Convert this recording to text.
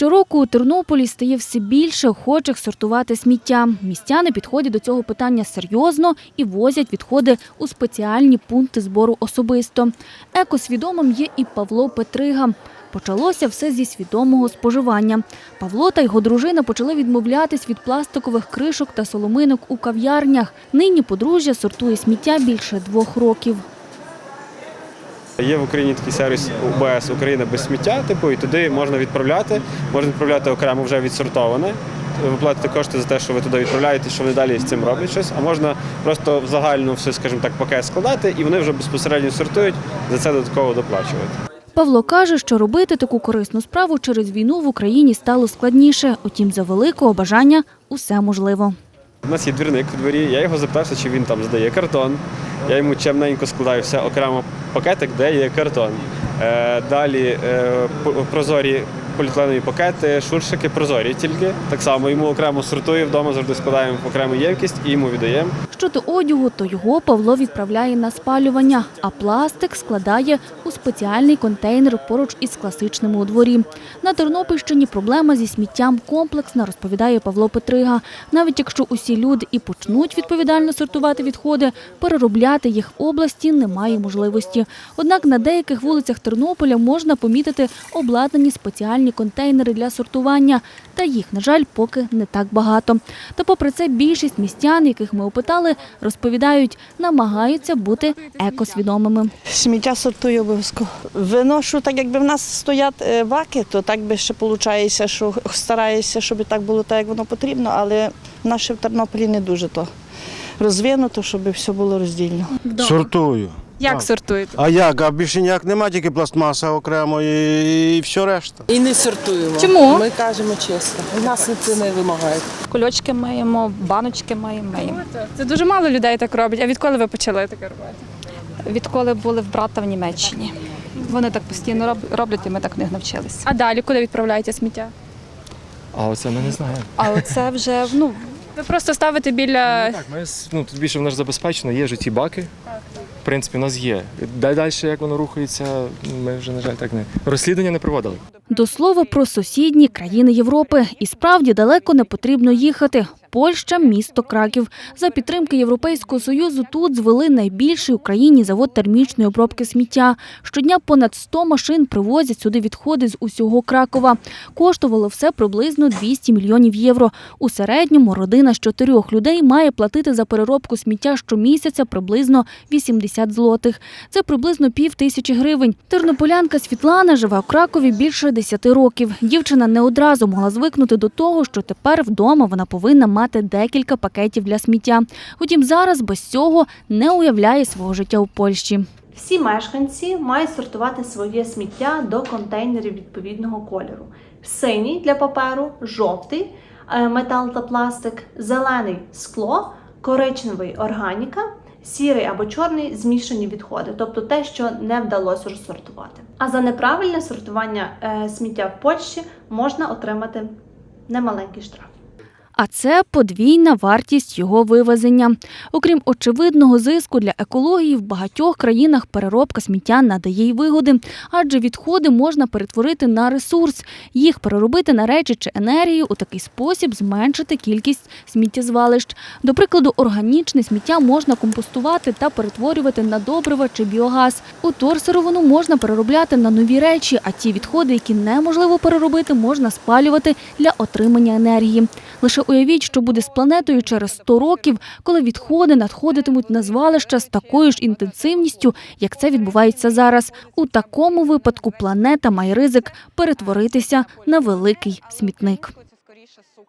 Щороку у Тернополі стає все більше охочих сортувати сміття. Містяни підходять до цього питання серйозно і возять відходи у спеціальні пункти збору особисто. Екосвідомим є і Павло Петрига. Почалося все зі свідомого споживання. Павло та його дружина почали відмовлятись від пластикових кришок та соломинок у кав'ярнях. Нині подружжя сортує сміття більше двох років. Є в Україні такий сервіс УБС Україна без сміття, типу, і туди можна відправляти, можна відправляти окремо вже відсортоване. Ви платите кошти за те, що ви туди відправляєте, що вони далі з цим роблять щось. А можна просто в загальну все, скажімо так, пакет складати, і вони вже безпосередньо сортують, за це додатково доплачувати. Павло каже, що робити таку корисну справу через війну в Україні стало складніше. Утім, за великого бажання усе можливо. У нас є двірник у дворі, я його запитався, чи він там здає картон. Я йому чемненько складаю все окремо пакетик, де є картон. Е, далі е, прозорі поліетиленові пакети, шуршики прозорі тільки. Так само йому окремо сортую вдома, завжди складаємо в окрему ємкість і йому віддаємо. Щодо одягу, то його Павло відправляє на спалювання, а пластик складає у спеціальний контейнер поруч із класичними у дворі. На Тернопільщині проблема зі сміттям комплексна, розповідає Павло Петрига. Навіть якщо усі люди і почнуть відповідально сортувати відходи, переробляти їх в області немає можливості. Однак на деяких вулицях Тернополя можна помітити обладнані спеціальні контейнери для сортування, та їх, на жаль, поки не так багато. Та попри це більшість містян, яких ми опитали, розповідають, намагаються бути екосвідомими. Сміття сортую обов'язково. Виношу, так якби в нас стоять е, баки, то так би ще виходить, що стараюся, щоб так було так, як воно потрібно, але в нас ще в Тернополі не дуже то розвинуто, щоб все було роздільно. Сортую. Як Так. сортуєте? А як? А більше ніяк нема, тільки пластмаса окремо і, і все решта. І не сортуємо. Чому? Ми кажемо чесно. У нас це не вимагають. Кульочки миємо, баночки миємо, миємо. Це дуже мало людей так роблять. А відколи ви почали таке робити? Відколи були в брата в Німеччині. Вони так постійно роб- роблять, і ми так в них навчилися. А далі куди відправляєте сміття? А оце ми не знаємо. А оце вже ну Ви просто ставите біля Так, ми с- ну, тут більше воно ж забезпечено, є житті баки. В принципі, у нас є. Далі, як воно рухається, ми вже, на жаль, так не. Розслідування не проводили. До слова про сусідні країни Європи. І справді далеко не потрібно їхати. Польща, місто Краків. За підтримки Європейського Союзу тут звели найбільший в Україні завод термічної обробки сміття. Щодня понад 100 машин привозять сюди відходи з усього Кракова. Коштувало все приблизно 200 мільйонів євро. У середньому родина з чотирьох людей має платити за переробку сміття щомісяця приблизно 80 злотих. Це приблизно пів тисячі гривень. Тернополянка Світлана живе у Кракові більше 10 років. Дівчина не одразу могла звикнути до того, що тепер вдома вона повинна мати декілька пакетів для сміття. Утім, зараз без цього не уявляє свого життя у Польщі. Всі мешканці мають сортувати своє сміття до контейнерів відповідного кольору: синій для паперу, жовтий е, метал та пластик, зелений скло, коричневий органіка. Сірий або чорний змішані відходи, тобто те, що не вдалося розсортувати. А за неправильне сортування е, сміття в Польщі можна отримати немаленький штраф. А це подвійна вартість його вивезення. Окрім очевидного зиску для екології, в багатьох країнах переробка сміття надає й вигоди, адже відходи можна перетворити на ресурс, їх переробити на речі чи енергію у такий спосіб зменшити кількість сміттєзвалищ. До прикладу, органічне сміття можна компостувати та перетворювати на добрива чи біогаз. У торсировину можна переробляти на нові речі, а ті відходи, які неможливо переробити, можна спалювати для отримання енергії. Лише уявіть, що буде з планетою через 100 років, коли відходи надходитимуть на звалища з такою ж інтенсивністю, як це відбувається зараз. У такому випадку планета має ризик перетворитися на великий смітник.